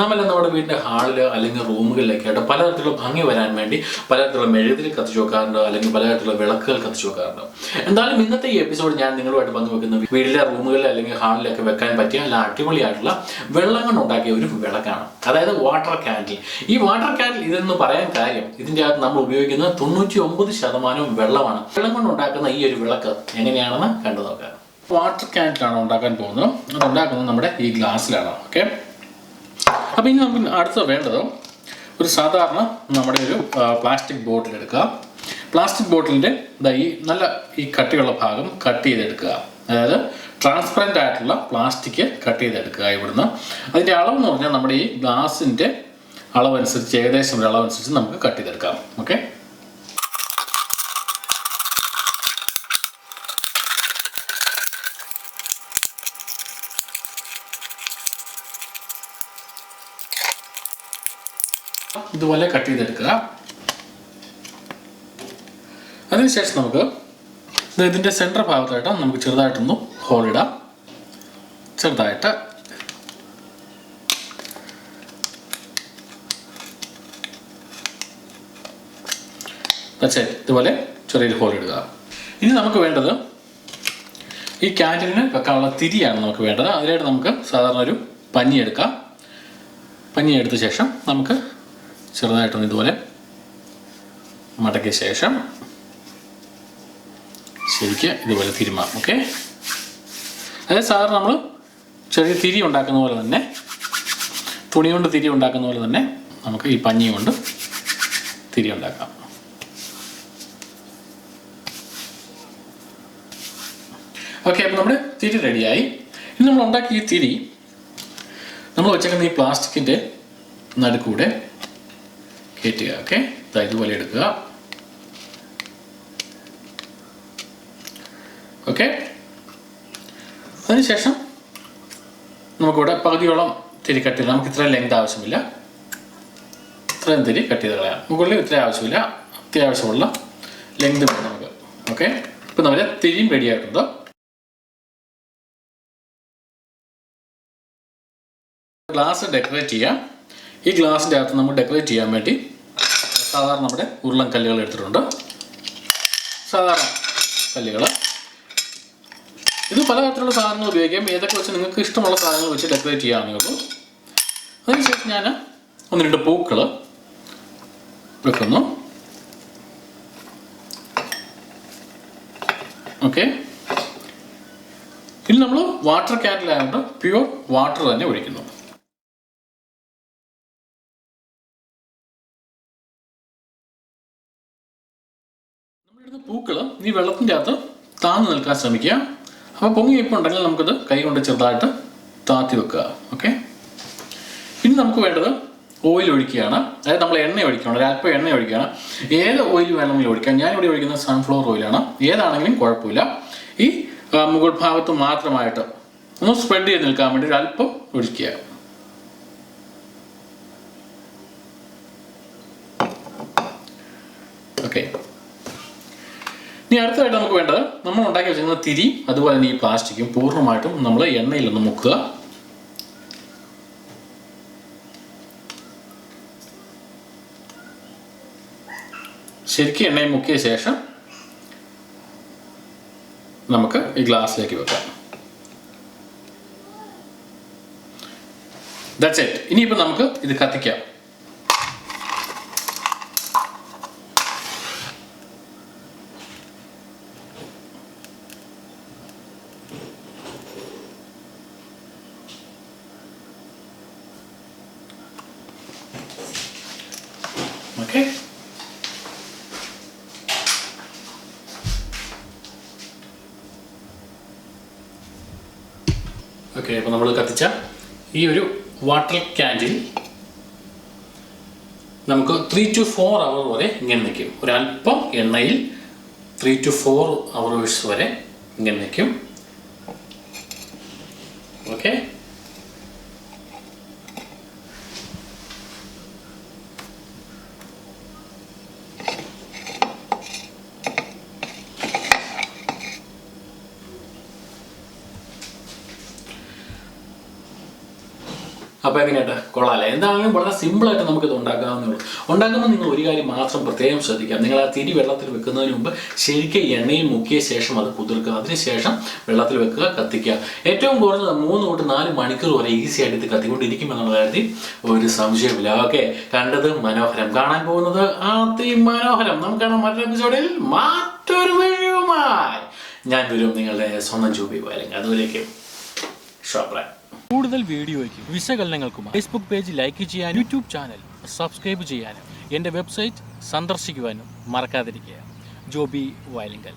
നമ്മളെല്ലാം നമ്മുടെ വീടിന്റെ ഹാളിൽ അല്ലെങ്കിൽ റൂമുകളിലൊക്കെ ആയിട്ട് പലതരത്തിലുള്ള ഭംഗി വരാൻ വേണ്ടി പലതരത്തിലുള്ള മെഴുതിൽ കത്തിച്ചു വെക്കാറുണ്ട് അല്ലെങ്കിൽ പലതരത്തിലുള്ള വിളക്കുകൾ കത്തിച്ചു വെക്കാറുണ്ട് എന്തായാലും ഇന്നത്തെ ഈ എപ്പിസോഡ് ഞാൻ നിങ്ങളുമായിട്ട് പങ്കുവെക്കുന്ന വീട്ടിലെ റൂമുകളിൽ അല്ലെങ്കിൽ ഹാളിലൊക്കെ വെക്കാൻ പറ്റിയ നല്ല അടിപൊളിയായിട്ടുള്ള വെള്ളം കൊണ്ട് ഉണ്ടാക്കിയ ഒരു വിളക്കാണ്. അതായത് വാട്ടർ കാൻഡിൽ ഈ വാട്ടർ കാൻഡിൽ ഇതെന്ന് പറയാൻ കാര്യം ഇതിന്റെ അകത്ത് നമ്മൾ ഉപയോഗിക്കുന്ന തൊണ്ണൂറ്റി ഒമ്പത് ശതമാനവും വെള്ളമാണ്. വെള്ളം കൊണ്ട് ഉണ്ടാക്കുന്ന ഈ ഒരു വിളക്ക് എങ്ങനെയാണെന്ന് കണ്ടു നോക്കാം. വാട്ടർ കാൻഡിലാണ് ഉണ്ടാക്കാൻ പോകുന്നത്. അത് ഉണ്ടാക്കുന്നത് നമ്മുടെ ഈ ഗ്ലാസ്സിലാണ് ഓക്കെ അപ്പോൾ ഇനി നമുക്ക് അടുത്ത വേണ്ടത് ഒരു സാധാരണ നമ്മുടെ ഒരു പ്ലാസ്റ്റിക് ബോട്ടിൽ എടുക്കുക. പ്ലാസ്റ്റിക് ബോട്ടിലിന്റെ ഈ നല്ല ഈ കട്ടിയുള്ള ഭാഗം കട്ട് ചെയ്തെടുക്കുക. അതായത് ട്രാൻസ്പെറന്റ് ആയിട്ടുള്ള പ്ലാസ്റ്റിക് കട്ട് ചെയ്തെടുക്കുക ഇവിടുന്ന്. അതിന്റെ അളവെന്ന് പറഞ്ഞാൽ നമ്മുടെ ഈ ഗ്ലാസിന്റെ അളവനുസരിച്ച് ഏകദേശം ഒരു അളവനുസരിച്ച് നമുക്ക് കട്ട് ചെയ്തെടുക്കാം. ഓക്കെ ഇതുപോലെ കട്ട് ചെയ്തെടുക്കുക. അതിനുശേഷം നമുക്ക് ഇത് ഇതിന്റെ സെന്റർ ഭാഗത്തായിട്ട് നമുക്ക് ചെറുതായിട്ടൊന്ന് ഹോൾ ഇടാം. ചെറുതായിട്ട്. ഇതുപോലെ ചെറിയൊരു ഹോൾ ഇടുക. ഇനി നമുക്ക് വേണ്ടത് ഈ ക്യാന്റീനിന് വെക്കാനുള്ള തിരിയാണ് നമുക്ക് വേണ്ടത്. അതിലായിട്ട് നമുക്ക് സാധാരണ ഒരു പഞ്ഞി എടുക്കാം. പഞ്ഞി എടുത്ത ശേഷം നമുക്ക് ചെറുതായിട്ടൊന്ന് ഇതുപോലെ മടക്കിയ ശേഷം ശരിക്ക് ഇതുപോലെ തിരുമാം ഓക്കെ അതായത് സാധാരണ നമ്മൾ ചെറിയ തിരി ഉണ്ടാക്കുന്ന പോലെ തന്നെ തുണി കൊണ്ട് തിരി ഉണ്ടാക്കുന്ന പോലെ തന്നെ നമുക്ക് ഈ പഞ്ഞി കൊണ്ട് തിരി ഉണ്ടാക്കാം. ഓക്കെ അപ്പം നമ്മുടെ തിരി റെഡിയായി ഇനി നമ്മൾ ഉണ്ടാക്കിയ തിരി നമ്മൾ വെച്ചേക്കുന്ന ഈ പ്ലാസ്റ്റിക്കിന്റെ നടുക്കൂടെ കയറ്റുക ഓക്കെ ഇതുപോലെ എടുക്കുക. ഓക്കെ അതിനുശേഷം നമുക്കിവിടെ പകുതിയോളം തിരി കട്ട് ചെയ്ത് നമുക്ക് ഇത്രയും ലെങ്ത് ആവശ്യമില്ല. ഇത്രയും തിരി കട്ട് ചെയ്ത് കളയാം. മുകളിൽ ഇത്രയും ആവശ്യമില്ല. അത്യാവശ്യമുള്ള ലെങ്ത് വേണം നമുക്ക്. ഓക്കെ ഇപ്പം നമ്മൾ തിരിയും റെഡി ആയിട്ടുണ്ട്. ഗ്ലാസ് ഡെക്കറേറ്റ് ചെയ്യാം ഈ ഗ്ലാസിന്റെ അകത്ത് നമ്മൾ ഡെക്കറേറ്റ് ചെയ്യാൻ വേണ്ടി സാധാരണ നമ്മുടെ ഉരുളൻ കല്ലുകൾ എടുത്തിട്ടുണ്ട്. സാധാരണ കല്ലുകൾ. ഇത് പല പലതരത്തിലുള്ള സാധനങ്ങൾ ഉപയോഗിക്കാം. ഏതൊക്കെ വെച്ച് നിങ്ങൾക്ക് ഇഷ്ടമുള്ള സാധനങ്ങൾ വെച്ച് ഡെക്കറേറ്റ് ചെയ്യാമെന്നേ ഉള്ളൂ അതിനുശേഷം ഞാൻ ഒന്ന് രണ്ട് പൂക്കൾ വെക്കുന്നു. ഓക്കെ ഇനി നമ്മൾ വാട്ടർ ക്യാറ്റിലായതുകൊണ്ട് പ്യുവർ വാട്ടർ തന്നെ ഒഴിക്കുന്നു. നമ്മളിടുന്ന പൂക്കൾ ഈ വെള്ളത്തിന്റെ അകത്ത് താന്ന് നിൽക്കാൻ ശ്രമിക്കുക. അപ്പോൾ പൊങ്ങി ഇപ്പം ഉണ്ടെങ്കിൽ നമുക്കത് കൈ കൊണ്ട് ചെറുതായിട്ട് താത്തി വെക്കുക. ഓക്കെ ഇനി നമുക്ക് വേണ്ടത് ഓയിൽ ഒഴിക്കുകയാണ്. അതായത് നമ്മൾ എണ്ണ ഒഴിക്കണം. അല്പം എണ്ണ ഒഴിക്കുകയാണ്. ഏത് ഓയിൽ വേണമെങ്കിലും ഒഴിക്കാം. ഞാനിവിടെ ഒഴിക്കുന്ന സൺഫ്ലവർ ഓയിലാണ് ഏതാണെങ്കിലും കുഴപ്പമില്ല. ഈ മുകൾ ഭാഗത്ത് മാത്രമായിട്ട് ഒന്ന് സ്പ്രെഡ് ചെയ്ത് നിൽക്കാൻ വേണ്ടി ഒരു അല്പം ഒഴിക്കുക ഓക്കെ ഇനി അടുത്തതായിട്ട് നമുക്ക് വേണ്ടത് നമ്മൾ ഉണ്ടാക്കി വെച്ചിരുന്ന തിരി അതുപോലെ തന്നെ ഈ പ്ലാസ്റ്റിക്കും പൂർണമായിട്ടും നമ്മൾ എണ്ണയിലൊന്ന് മുക്കുക. ശരിക്കും എണ്ണയിൽ മുക്കിയ ശേഷം നമുക്ക് ഈ ഗ്ലാസ്സിലേക്ക് വെക്കാം. ദാറ്റ്സ് ഇറ്റ് ഇനിയിപ്പോൾ നമുക്ക് ഇത് കത്തിക്കാം ഓക്കെ ഓക്കെ അപ്പോൾ നമ്മൾ കത്തിച്ച ഈ ഒരു വാട്ടർ ക്യാൻഡിൽ നമുക്ക് ത്രീ ടു ഫോർ അവർ വരെ ഇങ്ങനെ നിൽക്കും. ഒരല്പം എണ്ണയിൽ ത്രീ ടു ഫോർ അവേഴ്സ് വരെ ഇങ്ങനെ നിൽക്കും. ഓക്കെ? അപ്പോൾ എങ്ങനെയായിട്ട് കൊള്ളാല്ലേ? എന്താണെങ്കിലും വളരെ സിമ്പിളായിട്ട് നമുക്കിത് ഉണ്ടാക്കാവുന്നേ ഉണ്ടാക്കുമ്പോൾ നിങ്ങൾ ഒരു കാര്യം മാത്രം പ്രത്യേകം ശ്രദ്ധിക്കാം. നിങ്ങൾ ആ തിരി വെള്ളത്തിൽ വെക്കുന്നതിന് മുമ്പ് ശരിക്കും എണ്ണയിൽ മുക്കിയ ശേഷം അത് കുതിർക്കുക. അതിനുശേഷം വെള്ളത്തിൽ വെക്കുക കത്തിക്കുക. ഏറ്റവും കുറഞ്ഞത് മൂന്ന് തൊട്ട് നാല് മണിക്കൂർ വരെ ഈസി ആയിട്ട് ഇത് കത്തിക്കൊണ്ടിരിക്കും എന്നുള്ള കാര്യത്തിൽ ഒരു സംശയമില്ല. ഓക്കെ കണ്ടത് മനോഹരം. കാണാൻ പോകുന്നത് അതിമനോഹരം നമുക്ക് കാണാം മറ്റൊരു എപ്പിസോഡിൽ മറ്റൊരു വഴിയുമായി ഞാൻ വരും നിങ്ങളുടെ സ്വന്തം ജൂബി അല്ലെങ്കിൽ അതുവരേക്കും ഷോപ്രാൻ കൂടുതൽ വീഡിയോയ്ക്കും വിശകലനങ്ങൾക്കും ഫേസ്ബുക്ക് പേജ് ലൈക്ക് ചെയ്യാനും യൂട്യൂബ് ചാനൽ സബ്സ്ക്രൈബ് ചെയ്യാനും എന്റെ വെബ്സൈറ്റ് സന്ദർശിക്കുവാനും മറക്കാതിരിക്കുക. ജോബി വയലിങ്കൽ.